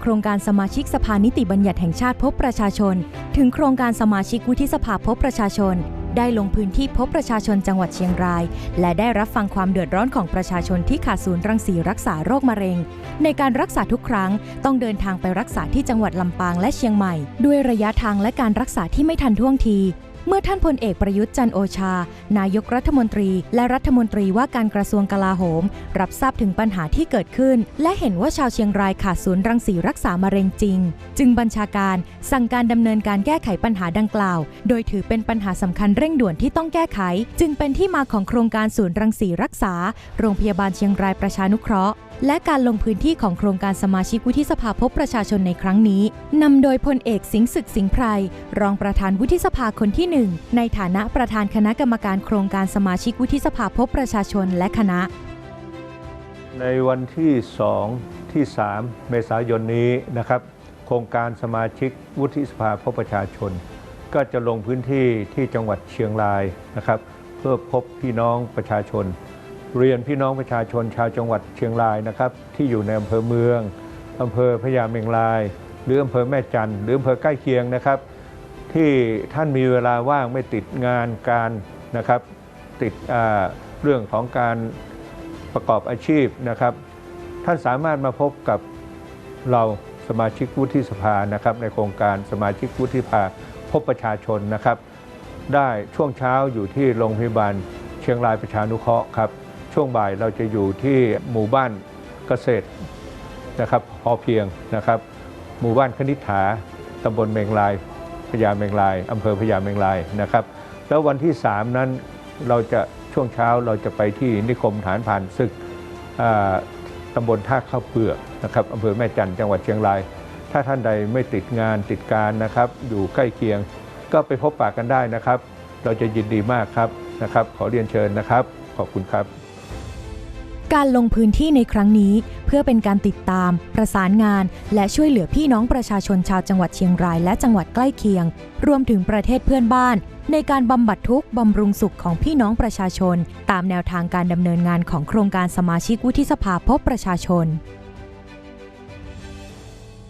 โครงการสมาชิกสภานิติบัญญัติแห่งชาติพบประชาชน ถึงโครงการสมาชิกวุฒิสภาพบประชาชน ได้ลงพื้นที่พบประชาชนจังหวัดเชียงราย และได้รับฟังความเดือดร้อนของประชาชนที่ขาดศูนย์รังสีรักษาโรคมะเร็ง ในการรักษาทุกครั้งต้องเดินทางไปรักษาที่จังหวัดลำปางและเชียงใหม่ ด้วยระยะทางและการรักษาที่ไม่ทันท่วงที เมื่อท่านพลเอกประยุทธ์จันโอชา นายกรัฐมนตรี และรัฐมนตรีว่าการกระทรวงกลาโหม รับทราบถึงปัญหาที่เกิดขึ้น และเห็นว่าชาวเชียงรายขาดศูนย์รังสีรักษามะเร็งจริง จึงบัญชาการสั่งการดำเนินการแก้ไขปัญหาดังกล่าว โดยถือเป็นปัญหาสำคัญเร่งด่วนที่ต้องแก้ไข จึงเป็นที่มาของโครงการศูนย์รังสีรักษา โรงพยาบาลเชียงรายประชานุเคราะห์ และการลงพื้นที่ของโครงการสมาชิกวุฒิสภาพบประชาชนในครั้งนี้นำโดยพลเอกสิงห์ศึกสิงห์ไพรรองประธานวุฒิสภาคนที่หนึ่งในฐานะประธานคณะกรรมการโครงการสมาชิกวุฒิสภาพบประชาชนและคณะ ในวันที่2ที่ 3 เมษายนนี้นะครับโครงการสมาชิกวุฒิสภาพบประชาชน ก็จะลงพื้นที่ที่จังหวัดเชียงรายนะครับ เพื่อพบพี่น้องประชาชน เรียนพี่น้องประชาชนชาวจังหวัดเชียงรายนะครับ ที่อยู่ในอำเภอเมืองอำเภอพญาเมงราย หรืออำเภอแม่จันหรืออำเภอใกล้เคียงนะครับ ที่ท่านมีเวลาว่างไม่ติดงานการนะครับ ติดเรื่องของการประกอบอาชีพนะครับ ท่านสามารถมาพบกับเราสมาชิกวุฒิสภานะครับ ในโครงการสมาชิกวุฒิสภาพบประชาชนนะครับ ได้ช่วงเช้าอยู่ที่โรงพยาบาลเชียงรายประชานุเคราะห์ครับ ช่วงบ่ายเราจะอยู่ที่หมู่บ้านเกษตรนะครับพอเพียงนะครับ หมู่บ้านคณิษฐาตำบลเมงลายพญาเมงลายอำเภอพญาเมงลายนะครับ แล้ววันที่ 3 นั้นเราจะช่วงเช้าเราจะไปที่นิคมฐานผ่านศึกตำบลท่าข้าวเปลือกนะครับอำเภอแม่จันจังหวัดเชียงราย ถ้าท่านใดไม่ติดงานติดการนะครับ อยู่ใกล้เคียง ก็ไปพบปะกันได้นะครับ เราจะยินดีมากครับนะครับ ขอเรียนเชิญนะครับ ขอบคุณครับ การลงพื้นที่ในครั้งนี้ เพื่อเป็นการติดตาม ประสานงาน และช่วยเหลือพี่น้องประชาชนชาวจังหวัดเชียงรายและจังหวัดใกล้เคียง รวมถึงประเทศเพื่อนบ้าน ในการบำบัดทุกข์บำรุงสุขของพี่น้องประชาชน ตามแนวทางการดำเนินงานของโครงการสมาชิกวุฒิสภาพบประชาชน